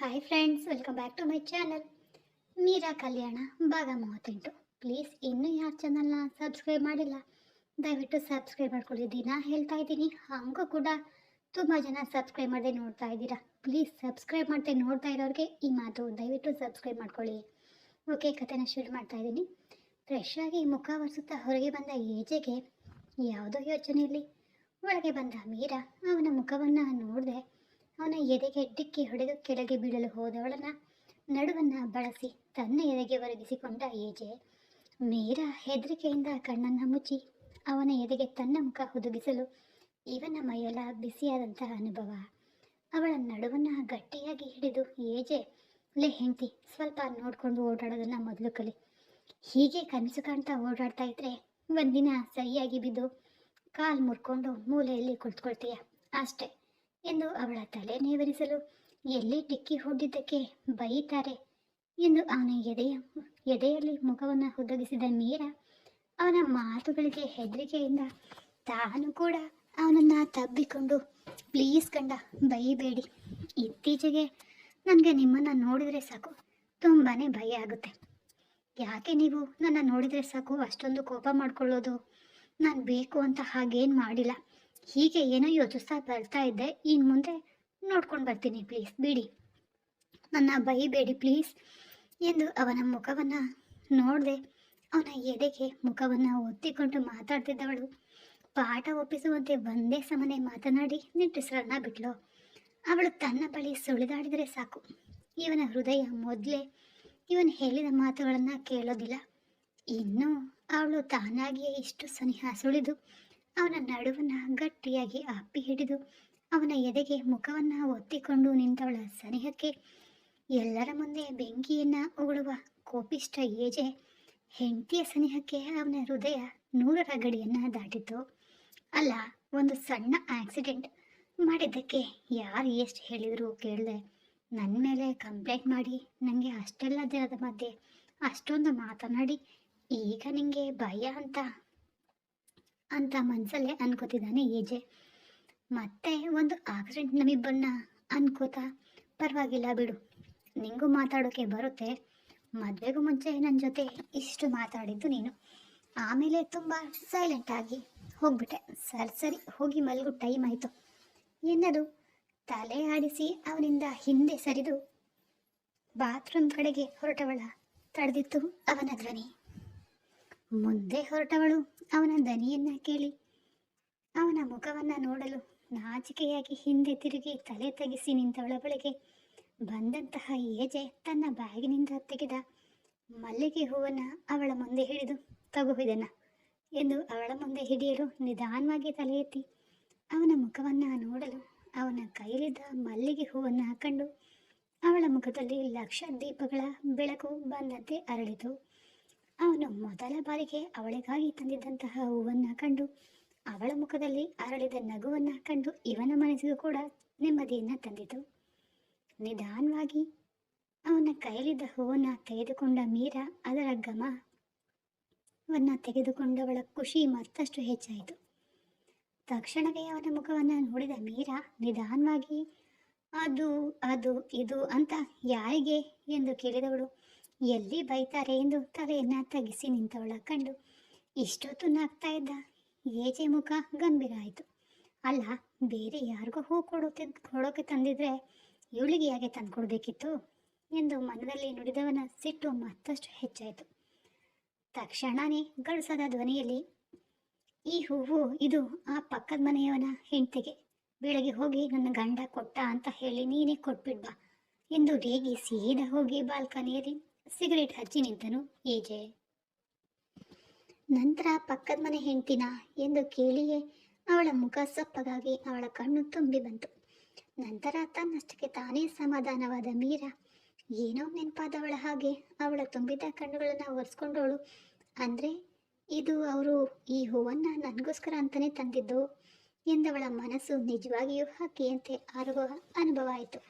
Hi friends welcome back to my channel Meera Kalyana ಭಾಗ ಮೂವತ್ತೆಂಟು. Please ಇನ್ನೂ ಯಾರು ಚಾನಲ್ನ ಸಬ್ಸ್ಕ್ರೈಬ್ ಮಾಡಿಲ್ಲ, ದಯವಿಟ್ಟು ಸಬ್ಸ್ಕ್ರೈಬ್ ಮಾಡ್ಕೊಳ್ಳಿ. ದಿನ ಹೇಳ್ತಾ ಇದ್ದೀನಿ, ಹಾಗೂ ಕೂಡ ತುಂಬ ಜನ ಸಬ್ಸ್ಕ್ರೈಬ್ ಮಾಡದೆ ನೋಡ್ತಾ ಇದ್ದೀರಾ. ಪ್ಲೀಸ್ ಸಬ್ಸ್ಕ್ರೈಬ್ ಮಾಡದೆ ನೋಡ್ತಾ ಇರೋರಿಗೆ ಈ ಮಾತು ದಯವಿಟ್ಟು ಸಬ್ಸ್ಕ್ರೈಬ್ ಮಾಡ್ಕೊಳ್ಳಿ. ಓಕೆ ಕಥೆನ ಶುರು ಮಾಡ್ತಾ ಇದ್ದೀನಿ. ಫ್ರೆಶ್ ಆಗಿ ಮುಖ ಒರೆಸುತ್ತಾ ಹೊರಗೆ ಬಂದ ಏಜೆಗೆ ಯಾವುದೋ ಯೋಚನೆಯಲ್ಲಿ ಒಳಗೆ ಬಂದ ಮೀರಾ ಅವನ ಮುಖವನ್ನು ನೋಡಿದೆ ಅವನ ಎದೆಗೆ ಡಿಕ್ಕಿ ಹೊಡೆದು ಕೆಳಗೆ ಬೀಳಲು ಹೋದವಳನ್ನ ನಡುವನ್ನ ಬಳಸಿ ತನ್ನ ಎದೆಗೆ ಒರಗಿಸಿಕೊಂಡ ಏಜೆ, ಮೀರಾ ಹೆದರಿಕೆಯಿಂದ ಕಣ್ಣನ್ನು ಮುಚ್ಚಿ ಅವನ ಎದೆಗೆ ತನ್ನ ಮುಖ ಹುದುಗಿಸಲು ಇವನ ಮೈಯೆಲ್ಲ ಬಿಸಿಯಾದಂತಹ ಅನುಭವ. ಅವಳ ನಡುವನ್ನ ಗಟ್ಟಿಯಾಗಿ ಹಿಡಿದು ಏಜೆ, ಲೇ ಹೆಂಡತಿ, ಸ್ವಲ್ಪ ನೋಡ್ಕೊಂಡು ಓಡಾಡೋದನ್ನ ಮೊದಲು ಕಲಿ. ಹೀಗೆ ಕನಸು ಕಾಣ್ತಾ ಓಡಾಡ್ತಾ ಇದ್ರೆ ಒಂದಿನ ಸರಿಯಾಗಿ ಬಿದ್ದು ಕಾಲು ಮುರ್ಕೊಂಡು ಮೂಲೆಯಲ್ಲಿ ಕುಳಿತುಕೊಳ್ತೀಯ? ಅಷ್ಟೇ. ಎಂದು ಅವಳ ತಲೆ ನೇವರಿಸಲು ಎಲ್ಲಿ ಟಿಕ್ಕಿ ಹೊಡೆದಿದ್ದಕ್ಕೆ ಬೈತಾರೆ ಎಂದು ಅವನ ಎದೆಯ ಎದೆಯಲ್ಲಿ ಮುಖವನ್ನು ಹುದುಗಿಸಿದ ಮೀರ ಅವನ ಮಾತುಗಳಿಗೆ ಹೆದರಿಕೆಯಿಂದ ತಾನು ಕೂಡ ಅವನನ್ನು ತಬ್ಬಿಕೊಂಡು, ಪ್ಲೀಸ್ ಕಂಡ, ಬೈಬೇಡಿ. ಇತ್ತೀಚೆಗೆ ನನಗೆ ನಿಮ್ಮನ್ನು ನೋಡಿದರೆ ಸಾಕು. ತುಂಬಾ ಭಯ ಆಗುತ್ತೆ. ಯಾಕೆ ನೀವು ನನ್ನ ನೋಡಿದರೆ ಸಾಕು? ಅಷ್ಟೊಂದು ಕೋಪ ಮಾಡ್ಕೊಳ್ಳೋದು ನಾನು ಬೇಕು ಅಂತ ಹಾಗೇನು ಮಾಡಿಲ್ಲ. ಹೀಗೆ ಏನೋ ಯೋಚಿಸ್ತಾ ಬರ್ತಾ ಇದ್ದೆ. ಇನ್ನು ಮುಂದೆ ನೋಡ್ಕೊಂಡು ಬರ್ತೀನಿ ಪ್ಲೀಸ್ ಬಿಡಿ. ನನ್ನ ಬೈಬೇಡಿ ಪ್ಲೀಸ್ ಎಂದು ಅವನ ಮುಖವನ್ನು ನೋಡಿದೆ, ಅವನ ಎದೆಗೆ ಮುಖವನ್ನು ಒತ್ತಿಕೊಂಡು ಮಾತಾಡ್ತಿದ್ದವಳು. ಪಾಠ ಒಪ್ಪಿಸುವಂತೆ ಒಂದೇ ಸಮನೆ ಮಾತನಾಡಿ ನಿಟ್ಟುಸಿರನ್ನ ಬಿಟ್ಲು. ಅವಳು ತನ್ನ ಬಳಿ ಸುಳಿದಾಡಿದರೆ ಸಾಕು. ಇವನ ಹೃದಯ ಮೊದಲೇ ಇವನು ಹೇಳಿದ ಮಾತುಗಳನ್ನು ಕೇಳೋದಿಲ್ಲ. ಇನ್ನೂ ಅವಳು ತಾನಾಗಿಯೇ ಇಷ್ಟು ಸನಿಹ ಸುಳಿದು ಅವನ ನಡುವನ್ನ ಗಟ್ಟಿಯಾಗಿ ಅಪ್ಪಿ ಹಿಡಿದು ಅವನ ಎದೆಗೆ ಮುಖವನ್ನ ಒತ್ತಿಕೊಂಡು ನಿಂತವಳ ಸನಿಹಕ್ಕೆ ಎಲ್ಲರ ಮುಂದೆ ಬೆಂಕಿಯನ್ನ ಉಗುಳುವ ಕೋಪಿಷ್ಟ ಏಜೆ ಹೆಂಡತಿಯ ಸನಿಹಕ್ಕೆ ಅವನ ಹೃದಯ ನೂರರ ಗಡಿಯನ್ನ ದಾಟಿತು ಅಲ್ಲ, ಒಂದು ಸಣ್ಣ ಆಕ್ಸಿಡೆಂಟ್ ಮಾಡಿದ್ದಕ್ಕೆ ಯಾರು ಎಷ್ಟು ಹೇಳಿದ್ರು ಕೇಳಿದೆ. ನನ್ನ ಮೇಲೆ ಕಂಪ್ಲೇಂಟ್ ಮಾಡಿ ನನಗೆ ಅಷ್ಟೆಲ್ಲ ದಿನದ ಮಧ್ಯೆ ಅಷ್ಟೊಂದು ಮಾತನಾಡಿ ಈಗ ನಿಮಗೆ ಭಯ ಅಂತ ಅಂತ ಮನಸ್ಸಲ್ಲೇ ಅನ್ಕೋತಿದ್ದಾನೆ ಏಜೆ. ಮತ್ತೆ ಒಂದು ಆಕ್ಸಿಡೆಂಟ್ ನಮಿಬ್ಬನ್ನ ಅನ್ಕೋತಾ, ಪರವಾಗಿಲ್ಲ ಬಿಡು. ನಿಂಗೂ ಮಾತಾಡೋಕೆ ಬರುತ್ತೆ. ಮದುವೆಗೂ ಮುಂಚೆ ನನ್ನ ಜೊತೆ ಇಷ್ಟು ಮಾತಾಡಿದ್ದು ನೀನು. ಆಮೇಲೆ ತುಂಬ ಸೈಲೆಂಟ್ ಆಗಿ ಹೋಗ್ಬಿಟ್ಟೆ. ಸರಿ ಸರಿ, ಹೋಗಿ ಮಲಗು ಟೈಮ್ ಆಯಿತು. ಎನ್ನದು? ತಲೆ ಆಡಿಸಿ ಅವನಿಂದ ಹಿಂದೆ ಸರಿದು ಬಾತ್ರೂಮ್ ಕಡೆಗೆ ಹೊರಟವಳ, ತಡೆದಿತ್ತು ಅವನ ಧ್ವನಿ. ಮುಂದೆ ಹೊರಟವಳು ಅವನ ದನಿಯನ್ನ ಕೇಳಿ. ಅವನ ಮುಖವನ್ನ ನೋಡಲು ನಾಚಿಕೆಯಾಗಿ ಹಿಂದೆ ತಿರುಗಿ ತಲೆ ತೆಗೆಸಿ ನಿಂತವಳ ಬಳಿಗೆ ಬಂದಂತಹ ಏಜೆ ತನ್ನ ಬ್ಯಾಗಿನಿಂದ ತೆಗೆದ ಮಲ್ಲಿಗೆ ಹೂವನ್ನ ಅವಳ ಮುಂದೆ ಹಿಡಿದು ತಗೋ ಎಂದು ಅವಳ ಮುಂದೆ ಹಿಡಿಯಲು ನಿಧಾನವಾಗಿ ತಲೆ ಎತ್ತಿ. ಅವನ ಮುಖವನ್ನ ನೋಡಲು ಅವನ ಕೈಲಿದ್ದ ಮಲ್ಲಿಗೆ ಹೂವನ್ನ ಹಾಕೊಂಡು ಅವಳ ಮುಖದಲ್ಲಿ ಲಕ್ಷ ದೀಪಗಳ ಬೆಳಕು ಬಂದಂತೆ ಅರಳಿತು. ಅವನು ಮೊದಲ ಬಾರಿಗೆ ಅವಳಿಗಾಗಿ ತಂದಿದ್ದಂತಹ ಹೂವನ್ನ ಕಂಡು, ಅವಳ ಮುಖದಲ್ಲಿ ಅರಳಿದ ನಗುವನ್ನ ಕಂಡು ಇವನ ಮನಸ್ಸಿಗೂ ಕೂಡ ನೆಮ್ಮದಿಯನ್ನ ತಂದಿತು. ನಿಧಾನವಾಗಿ ಅವನ ಕೈಲಿದ್ದ ಹೂವನ್ನ ತೆಗೆದುಕೊಂಡ ಮೀರ ಅದರ ಗಮವನ್ನ ತೆಗೆದುಕೊಂಡವಳ ಖುಷಿ ಮತ್ತಷ್ಟು ಹೆಚ್ಚಾಯಿತು. ತಕ್ಷಣವೇ ಅವನ ಮುಖವನ್ನ ನೋಡಿದ ಮೀರ ನಿಧಾನವಾಗಿ, ಅದು ಅದು, ಇದು ಅಂತ ಯಾರಿಗೆ? ಎಂದು ಕೇಳಿದವಳು. ಎಲ್ಲಿ ಬೈತಾರೆ ಎಂದು ತಲೆಯನ್ನ ತಗ್ಗಿಸಿ ನಿಂತವಳ ಕಂಡು ಇಷ್ಟೊತ್ತು ನಾಗ್ತಾ ಇದ್ದ ಏಜೆ ಮುಖ ಗಂಭೀರ ಆಯಿತು. ಅಲ್ಲ, ಬೇರೆ ಯಾರಿಗೂ ಹೂ ಕೊಡೋಕೆ ಕೊಡೋಕೆ ತಂದಿದ್ರೆ ಇವಳಿಗೆ ಯಾಕೆ ತಂದ್ಕೊಡ್ಬೇಕಿತ್ತು ಎಂದು ಮನದಲ್ಲಿ ನುಡಿದವನ ಸಿಟ್ಟು ಮತ್ತಷ್ಟು ಹೆಚ್ಚಾಯಿತು. ತಕ್ಷಣನೇ ಗಳಿಸದ ಧ್ವನಿಯಲ್ಲಿ, ಈ ಹೂವು ಇದು ಆ ಪಕ್ಕದ ಮನೆಯವನ ಹೆಂಡತಿಗೆ. ಬೆಳಗ್ಗೆ ಹೋಗಿ ನನ್ನ ಗಂಡ ಕೊಟ್ಟ ಅಂತ ಹೇಳಿ ನೀನೇ ಕೊಟ್ಬಿಡ್ಬಾ ಎಂದು ರೇಗಿ ಸೀದಾ ಹೋಗಿ ಬಾಲ್ಕನಿಯಲ್ಲಿ ಸಿಗರೇಟ್ ಹಚ್ಚಿ ನಿಂತನು ಏಜೆ. ನಂತರ ಪಕ್ಕದ ಮನೆ ಹೆಂಡ್ತಿನ ಎಂದು ಕೇಳಿಯೇ ಅವಳ ಮುಖ ಸೊಪ್ಪಗಾಗಿ ಅವಳ ಕಣ್ಣು ತುಂಬಿ ಬಂತು. ನಂತರ ತನ್ನಷ್ಟಕ್ಕೆ ತಾನೇ ಸಮಾಧಾನವಾದ ಮೀರ, ಏನೋ ನೆನಪಾದವಳ ಹಾಗೆ ಅವಳ ತುಂಬಿದ ಕಣ್ಣುಗಳನ್ನು ಒರೆಸ್ಕೊಂಡವಳು ಅಂದರೆ, ಇದು ಅವರು ಈ ಹೂವನ್ನು ನನಗೋಸ್ಕರ ಅಂತಲೇ ತಂದಿದ್ದು? ಎಂದವಳ ಮನಸ್ಸು ನಿಜವಾಗಿಯೂ ಹಕ್ಕಿಯಂತೆ ಆರುವ ಅನುಭವ ಆಯಿತು.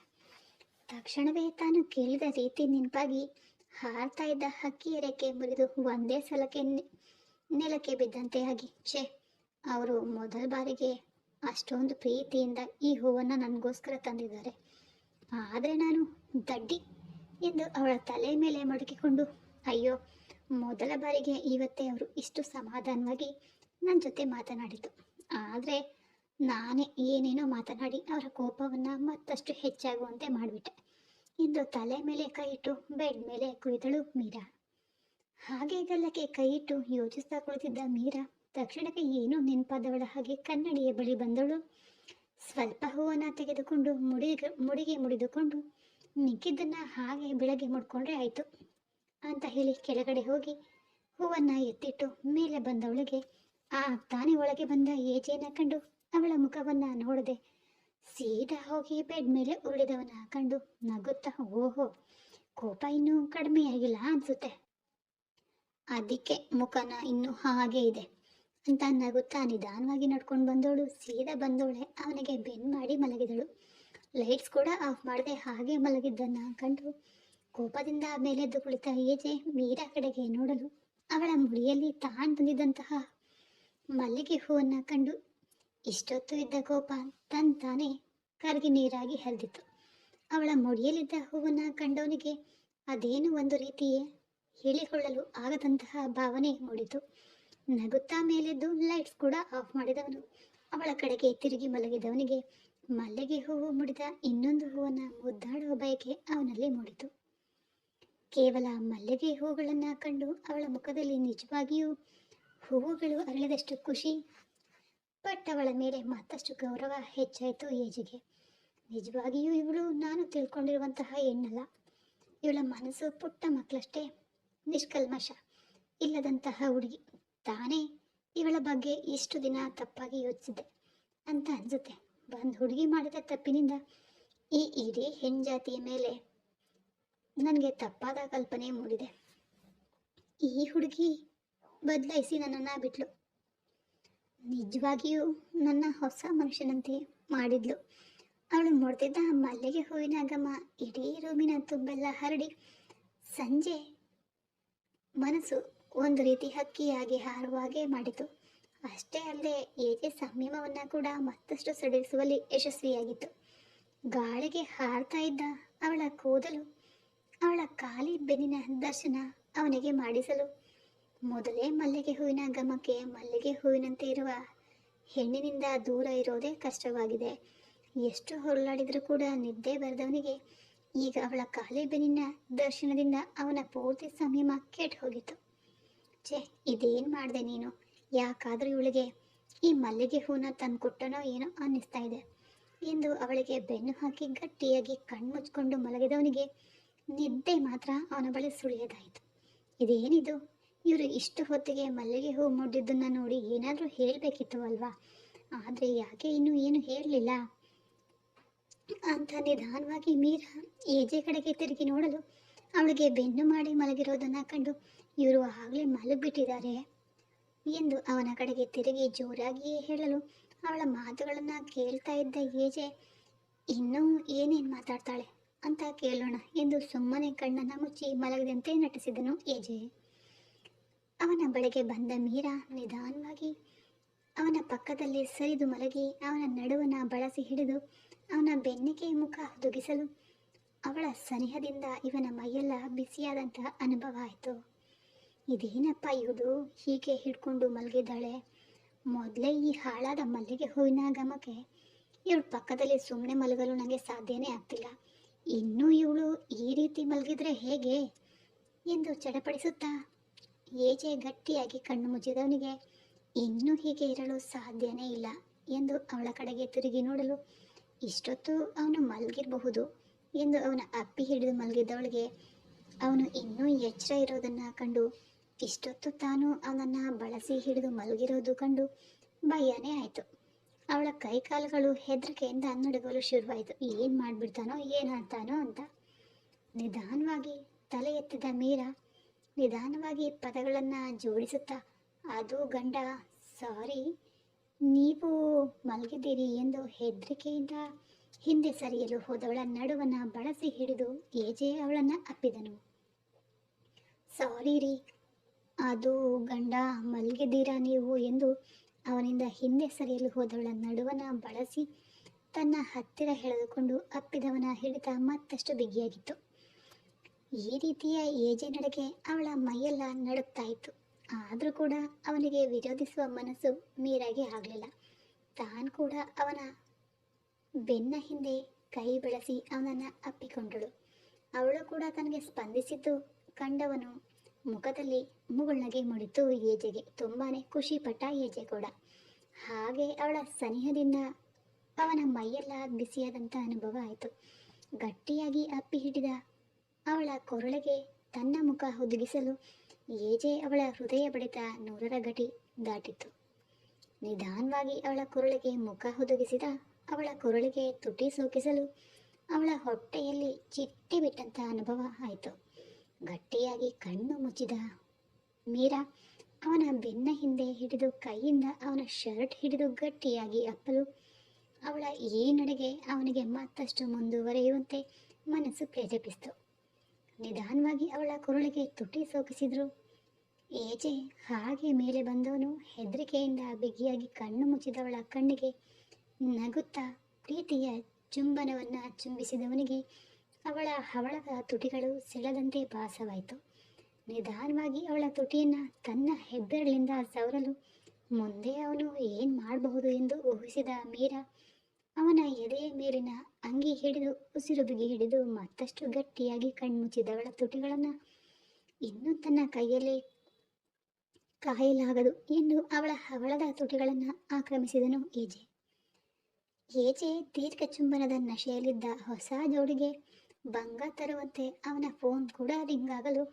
ತಕ್ಷಣವೇ ತಾನು ಕೇಳಿದ ರೀತಿ ನೆನಪಾಗಿ ಹಾರ್ತಾ ಇದ್ದ ಹಕ್ಕಿ ರೆಕ್ಕೆ ಮುರಿದು ಒಂದೇ ಸಲಕ್ಕೆ ನೆಲಕ್ಕೆ ಬಿದ್ದಂತೆ ಆಗಿ. ಛೇ, ಅವರು ಮೊದಲ ಬಾರಿಗೆ ಅಷ್ಟೊಂದು ಪ್ರೀತಿಯಿಂದ ಈ ಹೂವನ್ನು ನನಗೋಸ್ಕರ ತಂದಿದ್ದಾರೆ. ಆದರೆ ನಾನು ದಡ್ಡಿ ಎಂದು ಅವಳ ತಲೆ ಮೇಲೆ ಮಡಗಿಕೊಂಡು ಅಯ್ಯೋ, ಮೊದಲ ಬಾರಿಗೆ ಇವತ್ತೇ ಅವರು ಇಷ್ಟು ಸಮಾಧಾನವಾಗಿ ನನ್ನ ಜೊತೆ ಮಾತನಾಡಿತು ಆದರೆ ನಾನೇ ಏನೇನೋ ಮಾತನಾಡಿ ಅವರ ಕೋಪವನ್ನು ಮತ್ತಷ್ಟು ಹೆಚ್ಚಾಗುವಂತೆ ಮಾಡಿಬಿಟ್ಟೆ. ಎಂದು ತಲೆ ಮೇಲೆ ಕೈ ಇಟ್ಟು, ಬೆಡ್ ಮೇಲೆ ಕುಳಿತಳು ಮೀರಾ. ಹಾಗೆ ಇದೆಲ್ಲಕ್ಕೆ ಕೈ ಇಟ್ಟು ಯೋಚಿಸ್ತಾ ಕುಳಿತಿದ್ದ ಮೀರಾ ತಕ್ಷಣಕ್ಕೆ ಏನೂ ನೆನಪಾದವಳ ಹಾಗೆ ಕನ್ನಡಿಯ ಬಳಿ ಬಂದಳು. ಸ್ವಲ್ಪ ಹೂವನ್ನು ತೆಗೆದುಕೊಂಡು ಮುಡಿಗೆ ಮುಡಿಗೆ ಮುಡಿದುಕೊಂಡು ಮಿಕ್ಕಿದ್ದನ್ನ ಹಾಗೆ ಬೆಳಗ್ಗೆ ಮುಡ್ಕೊಂಡ್ರೆ ಆಯಿತು ಅಂತ ಹೇಳಿ ಕೆಳಗಡೆ ಹೋಗಿ ಹೂವನ್ನ ಎತ್ತಿಟ್ಟು ಮೇಲೆ ಬಂದವಳಿಗೆ, ಆ, ತಾನೇ ಒಳಗೆ ಬಂದ ಏಜೆಯನ್ನು ಕಂಡು? ಅವಳ ಮುಖವನ್ನ ನೋಡದೆ ಸೀದಾ ಹೋಗಿ ಬೆಡ್ ಮೇಲೆ ಉರುಳಿದವನ ಕಂಡು ನಗುತ್ತಾ, ಓಹೋ, ಕೋಪ ಇನ್ನೂ ಕಡಿಮೆಯಾಗಿಲ್ಲ ಅನ್ಸುತ್ತೆ. ಅದಕ್ಕೆ ಮುಖನ ಇನ್ನೂ ಹಾಗೆ ಇದೆ. ಅಂತ ನಗುತ್ತಾ ನಿಧಾನವಾಗಿ ನಡ್ಕೊಂಡು ಬಂದವಳು. ಸೀದಾ ಬಂದವಳೆ. ಅವನಿಗೆ ಬೆನ್ ಮಾಡಿ ಮಲಗಿದಳು. ಲೈಟ್ಸ್ ಕೂಡ ಆಫ್ ಮಾಡದೆ ಹಾಗೆ ಮಲಗಿದ್ದನ್ನ ಕಂಡು ಕೋಪದಿಂದ ಮೇಲೆದ್ದು ಕುಳಿತ ಏಜೆ ಮೀರಾ ಕಡೆಗೆ ನೋಡಲು ಅವಳ ಮುಡಿಯಲ್ಲಿ ತಾಣ್ ಬಂದಿದ್ದಂತಹ ಮಲ್ಲಿಗೆ ಹೂವನ್ನ ಕಂಡು ಇಷ್ಟೊತ್ತು ಇದ್ದ ಕೋಪ ತನ್ ತಾನೇ ಕರಗಿ ನೀರಾಗಿ ಹರಿದಿತ್ತು ಅವಳ ಮುಡಿಯಲ್ಲಿದ್ದ ಹೂವನ್ನ ಕಂಡವನಿಗೆ ಅದೇನು ಒಂದು ರೀತಿಯೇ ಹೇಳಿಕೊಳ್ಳಲು ಆಗದಂತಹ ಭಾವನೆ ಮೂಡಿತು. ನಗುತ್ತಾ ಮೇಲೆದ್ದು ಲೈಟ್ಸ್ ಕೂಡ ಆಫ್ ಮಾಡಿದವನು. ಅವಳ ಕಡೆಗೆ ತಿರುಗಿ ಮಲಗಿದವನಿಗೆ ಮಲ್ಲಿಗೆ ಹೂವು ಮುಡಿದ ಇನ್ನೊಂದು ಹೂವನ್ನ ಮುದ್ದಾಡುವ ಬಯಕೆ ಅವನಲ್ಲಿ ಮೂಡಿತು. ಕೇವಲ ಮಲ್ಲಿಗೆ ಹೂಗಳನ್ನ ಕಂಡು ಅವಳ ಮುಖದಲ್ಲಿ ನಿಜವಾಗಿಯೂ ಹೂವುಗಳು ಅರಳಿದಷ್ಟು ಖುಷಿ ಬಟ್ ಅವಳ ಮೇಲೆ ಮತ್ತಷ್ಟು ಗೌರವ ಹೆಚ್ಚಾಯಿತು ಏಜಿಗೆ ನಿಜವಾಗಿಯೂ ಇವಳು ನಾನು ತಿಳ್ಕೊಂಡಿರುವಂತಹ ಹೆಣ್ಣಲ್ಲ. ಇವಳ ಮನಸ್ಸು ಪುಟ್ಟ ಮಕ್ಕಳಷ್ಟೇ. ನಿಷ್ಕಲ್ಮಶ. ಇಲ್ಲದಂತಹ ಹುಡುಗಿ. ತಾನೇ ಇವಳ ಬಗ್ಗೆ ಇಷ್ಟು ದಿನ ತಪ್ಪಾಗಿ ಯೋಚಿಸಿದ್ದೆ. ಅಂತ ಅನ್ಸುತ್ತೆ. ಬಂದು ಹುಡುಗಿ ಮಾಡಿದ ತಪ್ಪಿನಿಂದ ಈ ಇಡೀ ಹೆಣ್ಜಾತಿಯ ಮೇಲೆ ನನಗೆ ತಪ್ಪಾದ ಕಲ್ಪನೆ ಮೂಡಿದೆ. ಈ ಹುಡುಗಿ ಬದಲಾಯಿಸಿ ನನ್ನನ್ನು ಬಿಟ್ಲು. ನಿಜವಾಗಿಯೂ ನನ್ನ ಹೊಸ ಮನುಷ್ಯನಂತೆ ಮಾಡಿದ್ಲು. ಅವಳು ಮುಡ್ತಿದ್ದ ಮಲ್ಲಿಗೆ ಹೂವಿನ ಗಮ ಇಡೀ ರೂಮಿನ ತುಂಬೆಲ್ಲ ಹರಡಿ ಸಂಜೆ ಮನಸ್ಸು ಒಂದು ರೀತಿ ಹಕ್ಕಿಯಾಗಿ ಹಾರುವಾಗೆ ಮಾಡಿತು. ಅಷ್ಟೇ ಅಲ್ಲದೆ ಏಜೆ ಸಂಯಮವನ್ನು ಕೂಡ ಮತ್ತಷ್ಟು ಸಡಿಲಿಸುವಲ್ಲಿ ಯಶಸ್ವಿಯಾಗಿತ್ತು. ಗಾಳಿಗೆ ಹಾರ್ತಾ ಇದ್ದ ಅವಳ ಕೂದಲು ಅವಳ ಖಾಲಿ ಬೆನ್ನಿನ ದರ್ಶನ ಅವನಿಗೆ ಮಾಡಿಸಲು ಮೊದಲೇ ಮಲ್ಲಿಗೆ ಹೂವಿನ ಘಮಕ್ಕೆ ಮಲ್ಲಿಗೆ ಹೂವಿನಂತೆ ಇರುವ ಹೆಣ್ಣಿನಿಂದ ದೂರ ಇರೋದೇ ಕಷ್ಟವಾಗಿದೆ. ಎಷ್ಟು ಹೊರಳಾಡಿದರೂ ಕೂಡ ನಿದ್ದೆ ಬರೆದವನಿಗೆ ಈಗ ಅವಳ ಕಾಲಿ ಬೆನ್ನಿನ ದರ್ಶನದಿಂದ ಅವನ ಪೂರ್ತಿ ಸಂಯಮ ಕೆಟ್ಟು ಹೋಗಿತ್ತು. ಛೇ, ಇದೇನು ಮಾಡಿದೆ ನೀನು? ಯಾಕಾದರೂ ಇವಳಿಗೆ ಈ ಮಲ್ಲಿಗೆ ಹೂನ ತಂದು ಕೊಟ್ಟನೋ ಏನೋ ಅನ್ನಿಸ್ತಾ ಇದೆ ಎಂದು ಅವಳಿಗೆ ಬೆನ್ನು ಹಾಕಿ ಗಟ್ಟಿಯಾಗಿ ಕಣ್ಮುಚ್ಕೊಂಡು ಮಲಗಿದವನಿಗೆ ನಿದ್ದೆ ಮಾತ್ರ ಅವನ ಬಳಿ ಸುಳಿಯದಾಯಿತು. ಇದೇನಿದು? ಇವರು ಇಷ್ಟು ಹೊತ್ತಿಗೆ ಮಲ್ಲಿಗೆ ಹೂ ಮುಡಿದ್ದನ್ನು ನೋಡಿ ಏನಾದರೂ ಹೇಳಬೇಕಿತ್ತು ಅಲ್ವಾ? ಆದರೆ ಯಾಕೆ ಇನ್ನೂ ಏನು ಹೇಳಲಿಲ್ಲ? ಅಂತ ನಿಧಾನವಾಗಿ ಮೀರಾ ಏಜೆ ಕಡೆಗೆ ತಿರುಗಿ ನೋಡಲು ಅವಳಿಗೆ ಬೆನ್ನು ಮಾಡಿ ಮಲಗಿರೋದನ್ನು ಕಂಡು ಇವರು ಆಗಲೇ ಮಲಗಿಬಿಟ್ಟಿದ್ದಾರೆ ಎಂದು ಅವನ ಕಡೆಗೆ ತಿರುಗಿ ಜೋರಾಗಿಯೇ ಹೇಳಲು ಅವಳ ಮಾತುಗಳನ್ನು ಕೇಳ್ತಾ ಇದ್ದ ಏಜೆ ಇನ್ನೂ ಏನೇನು ಮಾತಾಡ್ತಾಳೆ? ಅಂತ ಕೇಳೋಣ ಎಂದು ಸುಮ್ಮನೆ ಕಣ್ಣನ್ನು ಮುಚ್ಚಿ ಮಲಗದಂತೆ ನಟಿಸಿದನು ಏಜೆ ಅವನ ಬಳಿಗೆ ಬಂದ ಮೀರಾ ನಿಧಾನವಾಗಿ ಅವನ ಪಕ್ಕದಲ್ಲಿ ಸರಿದು ಮಲಗಿ ಅವನ ನಡುವನ್ನ ಬಳಸಿ ಹಿಡಿದು ಅವನ ಬೆನ್ನಿಗೆ ಮುಖ ಹುದುಗಿಸಲು ಅವಳ ಸನಿಹದಿಂದ ಇವನ ಮೈಯೆಲ್ಲ ಬಿಸಿಯಾದಂಥ ಅನುಭವ ಆಯಿತು. ಇದೇನಪ್ಪ ಇವಳು ಹೀಗೆ ಹಿಡ್ಕೊಂಡು ಮಲಗಿದ್ದಾಳೆ. ಮೊದಲೇ ಈ ಹಾಳಾದ ಮಲ್ಲಿಗೆ ಹೂವಿನ ಗಮಕ್ಕೆ ಇವಳು ಪಕ್ಕದಲ್ಲಿ ಸುಮ್ಮನೆ ಮಲಗಲು ನನಗೆ ಸಾಧ್ಯನೇ ಆಗ್ತಿಲ್ಲ. ಇನ್ನೂ ಇವಳು ಈ ರೀತಿ ಮಲಗಿದ್ರೆ ಹೇಗೆ? ಎಂದು ಚಡಪಡಿಸುತ್ತಾ ಏಜೆ ಗಟ್ಟಿಯಾಗಿ ಕಣ್ಣು ಮುಚ್ಚಿದವನಿಗೆ, ಇನ್ನೂ ಹೀಗೆ ಇರಲು ಸಾಧ್ಯನೇ ಇಲ್ಲ ಎಂದು ಅವಳ ಕಡೆಗೆ ತಿರುಗಿ ನೋಡಲು, ಇಷ್ಟೊತ್ತು ಅವನು ಮಲಗಿರಬಹುದು ಎಂದು ಅವನ ಅಪ್ಪಿ ಹಿಡಿದು ಮಲಗಿದ್ದವಳಿಗೆ, ಅವನು ಇನ್ನೂ ಎಚ್ಚರ ಇರೋದನ್ನು ಕಂಡು, ಇಷ್ಟೊತ್ತು ತಾನು ಅವನನ್ನು ಬಳಸಿ ಹಿಡಿದು ಮಲಗಿರೋದು ಕಂಡು ಭಯನೇ ಆಯಿತು. ಅವಳ ಕೈಕಾಲುಗಳು ಹೆದರಿಕೆಯಿಂದ ನಡುಗಲು ಶುರುವಾಯಿತು. ಏನು ಮಾಡಿಬಿಡ್ತಾನೋ, ಏನು ಅಂತಾನೋ ಅಂತ. ನಿಧಾನವಾಗಿ ತಲೆ ಎತ್ತಿದ ಮೀರಾ ನಿಧಾನವಾಗಿ ಪದಗಳನ್ನು ಜೋಡಿಸುತ್ತಾ, ಅದು ಗಂಡ, ಸಾರಿ, ನೀವು ಮಲಗಿದ್ದೀರಿ ಎಂದು ಹೆದರಿಕೆಯಿಂದ ಹಿಂದೆ ಸರಿಯಲು ಹೋದವಳ ನಡುವನ್ನು ಬಳಸಿ ಹಿಡಿದು ಏಜೆ ಅವಳನ್ನು ಅಪ್ಪಿದನು. ಸಾರಿ ರೀ, ಅದು ಗಂಡ, ಮಲಗಿದ್ದೀರಾ ನೀವು ಎಂದು ಅವನಿಂದ ಹಿಂದೆ ಸರಿಯಲು ಹೋದವಳ ನಡುವನ ಬಳಸಿ ತನ್ನ ಹತ್ತಿರ ಎಳೆದುಕೊಂಡು ಅಪ್ಪಿದವನ ಹಿಡಿತ ಮತ್ತಷ್ಟು ಬಿಗಿಯಾಗಿತ್ತು. ಈ ರೀತಿಯ ಏಜೆ ನಡೆಗೆ ಅವಳ ಮೈಯೆಲ್ಲ ನಡುತ್ತಾ ಇತ್ತು ಆದರೂ ಕೂಡ ಅವನಿಗೆ ವಿರೋಧಿಸುವ ಮನಸ್ಸು ಮೀರಾಗೆ ಆಗಲಿಲ್ಲ. ತಾನು ಕೂಡ ಅವನ ಬೆನ್ನ ಹಿಂದೆ ಕೈ ಬೆಳೆಸಿ ಅವನನ್ನು ಅಪ್ಪಿಕೊಂಡಳು. ಅವಳು ಕೂಡ ತನಗೆ ಸ್ಪಂದಿಸಿದ್ದು ಕಂಡವನು ಮುಖದಲ್ಲಿ ಮುಗುಳ್ನಗೆ ಮುಡಿತು ಏಜೆಗೆ. ತುಂಬಾ ಖುಷಿ ಪಟ್ಟ ಏಜೆ ಕೂಡ. ಹಾಗೆ ಅವಳ ಸನಿಹದಿಂದ ಅವನ ಮೈಯೆಲ್ಲ ಬಿಸಿಯಾದಂಥ ಅನುಭವ ಆಯಿತು. ಗಟ್ಟಿಯಾಗಿ ಅಪ್ಪಿ ಹಿಡಿದ ಅವಳ ಕೊರಳಿಗೆ ತನ್ನ ಮುಖ ಹುದುಗಿಸಲು ಏಜೆ ಅವಳ ಹೃದಯ ಬಡಿತ ನೂರರ ಗಟಿ ದಾಟಿತು ನಿಧಾನವಾಗಿ ಅವಳ ಕೊರಳಿಗೆ ಮುಖ ಹುದುಗಿಸಿದ ಅವಳ ಕೊರಳಿಗೆ ತುಟಿ ಸೋಕಿಸಲು ಅವಳ ಹೊಟ್ಟೆಯಲ್ಲಿ ಚಿಟ್ಟಿ ಬಿಟ್ಟಂತ ಅನುಭವ ಆಯಿತು. ಗಟ್ಟಿಯಾಗಿ ಕಣ್ಣು ಮುಚ್ಚಿದ ಮೀರಾ ಅವನ ಬೆನ್ನ ಹಿಂದೆ ಹಿಡಿದು ಕೈಯಿಂದ ಅವನ ಶರ್ಟ್ ಹಿಡಿದು ಗಟ್ಟಿಯಾಗಿ ಅಪ್ಪಲು ಅವಳ ಈ ನಡೆಗೆ ಅವನಿಗೆ ಮತ್ತಷ್ಟು ಮುಂದುವರಿಯುವಂತೆ ಮನಸ್ಸು ಪ್ರೇರೇಪಿಸಿತು ನಿಧಾನವಾಗಿ ಅವಳ ಕುರುಳಿಗೆ ತುಟಿ ಸೋಕಿಸಿದ್ರು. ಏಜೆ, ಹಾಗೆ ಮೇಲೆ ಬಂದವನು ಹೆದರಿಕೆಯಿಂದ ಬಿಗಿಯಾಗಿ ಕಣ್ಣು ಮುಚ್ಚಿದವಳ ಕಣ್ಣಿಗೆ ನಗುತ್ತಾ ಪ್ರೀತಿಯ ಚುಂಬನವನ್ನು ಚುಂಬಿಸಿದವನಿಗೆ ಅವಳ ಹವಳದ ತುಟಿಗಳು ಸೆಳೆದಂತೆ ಭಾಸವಾಯಿತು. ನಿಧಾನವಾಗಿ ಅವಳ ತುಟಿಯನ್ನ ತನ್ನ ಹೆಬ್ಬೆರಳಿಂದ ಸವರಲು ಮುಂದೆ ಅವನು ಏನು ಮಾಡಬಹುದು ಎಂದು ಊಹಿಸಿದ ಮೀರಾ ಅವನ ಎದೆಯ ಮೇಲಿನ ಅಂಗಿ ಹಿಡಿದು ಉಸಿರು ಬಿಗಿ ಹಿಡಿದು ಮತ್ತಷ್ಟು ಗಟ್ಟಿಯಾಗಿ ಕಣ್ಮುಚ್ಚಿದವಳ ತುಟಿಗಳನ್ನು ಇನ್ನೂ ತನ್ನ ಕೈಯಲ್ಲಿ ಕಾಯಲಾಗದು ಎಂದು ಅವಳ ಹವಳದ ತುಟಿಗಳನ್ನು ಆಕ್ರಮಿಸಿದನು ಏಜೆ. ಏಜೆ ದೀರ್ಘ ಚುಂಬನದ ನಶೆಯಲ್ಲಿದ್ದ ಹೊಸ ಜೋಡಿಗೆ ಭಂಗ ತರುವಂತೆ ಅವನ ಫೋನ್ ಕೂಡ ರಿಂಗ್ ಆಗಲು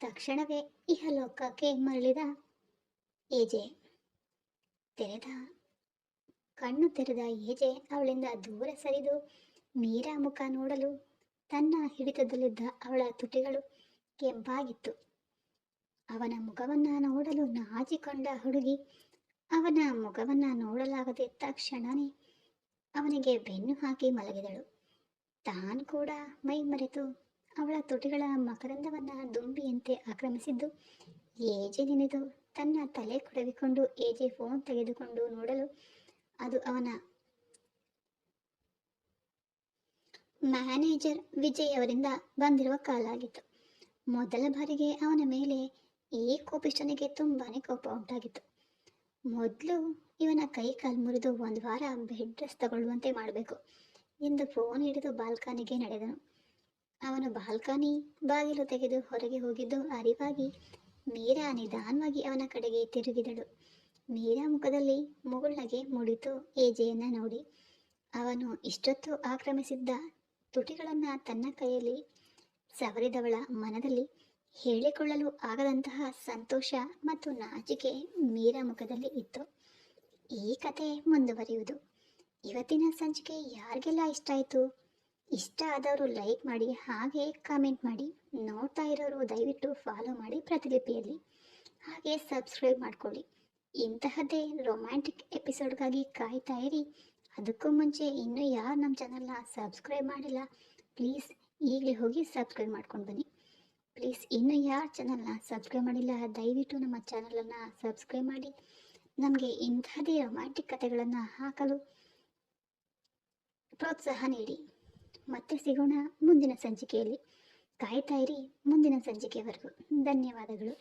ತಕ್ಷಣವೇ ಇಹಲೋಕಕ್ಕೆ ಮರಳಿದ ಏಜೆ. ತೆರೆದ ಕಣ್ಣು ತೆರೆದ ಏಜೆ ಅವಳಿಂದ ದೂರ ಸರಿದು ಮೀರಾ ಮುಖ ನೋಡಲು ತನ್ನ ಹಿಡಿತದಲ್ಲಿದ್ದ ಅವಳ ತುಟಿಗಳು ಕೆಂಪಾಗಿತ್ತು. ಅವನ ಮುಖವನ್ನ ನೋಡಲು ನಾಚಿಕೊಂಡ ಹುಡುಗಿ ಅವನ ಮುಖವನ್ನ ನೋಡಲಾಗದೆ ತಕ್ಷಣನೇ ಅವನಿಗೆ ಬೆನ್ನು ಹಾಕಿ ಮಲಗಿದಳು. ತಾನು ಕೂಡ ಮೈ ಮರೆತು ಅವಳ ತುಟಿಗಳ ಮಕರಂದವನ್ನ ದುಂಬಿಯಂತೆ ಆಕ್ರಮಿಸಿದ್ದು ಏಜೆ ನೆನೆದು ತನ್ನ ತಲೆ ಕೊಡವಿಕೊಂಡು ಏಜೆ ಫೋನ್ ತೆಗೆದುಕೊಂಡು ನೋಡಲು ಅದು ಅವನ. ಮ್ಯಾನೇಜರ್ ವಿಜಯ್ ಅವರಿಂದ ಬಂದಿರುವ ಕಾಲಾಗಿತ್ತು. ಮೊದಲ ಬಾರಿಗೆ ಅವನ ಮೇಲೆ ಈ ಕೋಪಿಷ್ಟನಿಗೆ ತುಂಬಾನೇ ಕೋಪ ಉಂಟಾಗಿತ್ತು. ಮೊದಲು ಇವನ ಕೈ ಕಾಲು ಮುರಿದು ಒಂದು ವಾರ ಬೆಡ್ ರೆಸ್ಟ್ ತಗೊಳ್ಳುವಂತೆ ಮಾಡಬೇಕು ಎಂದು ಫೋನ್ ಹಿಡಿದು ಬಾಲ್ಕನಿಗೆ ನಡೆದನು. ಅವನು ಬಾಲ್ಕನಿ ಬಾಗಿಲು ತೆಗೆದು ಹೊರಗೆ ಹೋಗಿದ್ದು ಅರಿವಾಗಿ, ಮೀರಾ ನಿಧಾನವಾಗಿ ಅವನ ಕಡೆಗೆ ತಿರುಗಿದಳು. ಮೀರಾ ಮುಖದಲ್ಲಿ ಮುಗುಳ್ನಗೆ ಮೂಡಿತು ಏಜೆಯನ್ನ ನೋಡಿ. ಅವನು ಇಷ್ಟೊತ್ತು ಆಕ್ರಮಿಸಿದ್ದ ತುಟಿಗಳನ್ನು ತನ್ನ ಕೈಯಲ್ಲಿ ಸವರಿದವಳ ಮನದಲ್ಲಿ ಹೇಳಿಕೊಳ್ಳಲು ಆಗದಂತಹ ಸಂತೋಷ ಮತ್ತು ನಾಚಿಕೆ ಮೀರಾ ಮುಖದಲ್ಲಿ ಇತ್ತು. ಈ ಕತೆ ಮುಂದುವರಿಯುವುದು. ಇವತ್ತಿನ ಸಂಚಿಕೆ ಯಾರಿಗೆಲ್ಲ ಇಷ್ಟ ಆಯಿತು? ಇಷ್ಟ ಆದವರು ಲೈಕ್ ಮಾಡಿ, ಹಾಗೆ ಕಾಮೆಂಟ್ ಮಾಡಿ, ನೋಡ್ತಾ ಇರೋರು ದಯವಿಟ್ಟು ಫಾಲೋ ಮಾಡಿ ಪ್ರತಿಲಿಪಿಯಲ್ಲಿ. ಹಾಗೆ ಸಬ್ಸ್ಕ್ರೈಬ್ ಮಾಡ್ಕೊಳ್ಳಿ. ಇಂತಹದ್ದೇ ರೊಮ್ಯಾಂಟಿಕ್ ಎಪಿಸೋಡ್ಗಾಗಿ ಕಾಯ್ತಾ ಇರಿ. ಅದಕ್ಕೂ ಮುಂಚೆ ಇನ್ನೂ ಯಾರು ನಮ್ಮ ಚಾನಲ್ನ ಸಬ್ಸ್ಕ್ರೈಬ್ ಮಾಡಿಲ್ಲ ಪ್ಲೀಸ್ ಈಗಲೇ ಹೋಗಿ ಸಬ್ಸ್ಕ್ರೈಬ್ ಮಾಡ್ಕೊಂಡು ಬನ್ನಿ. ಪ್ಲೀಸ್ ಇನ್ನೂ ಯಾರು ಚಾನಲ್ನ ಸಬ್ಸ್ಕ್ರೈಬ್ ಮಾಡಿಲ್ಲ, ದಯವಿಟ್ಟು ನಮ್ಮ ಚಾನಲನ್ನು ಸಬ್ಸ್ಕ್ರೈಬ್ ಮಾಡಿ. ನಮಗೆ ಇಂತಹದೇ ರೊಮ್ಯಾಂಟಿಕ್ ಕಥೆಗಳನ್ನು ಹಾಕಲು ಪ್ರೋತ್ಸಾಹ ನೀಡಿ. ಮತ್ತೆ ಸಿಗೋಣ ಮುಂದಿನ ಸಂಚಿಕೆಯಲ್ಲಿ. ಕಾಯ್ತಾ ಇರಿ ಮುಂದಿನ ಸಂಚಿಕೆವರೆಗೂ. ಧನ್ಯವಾದಗಳು.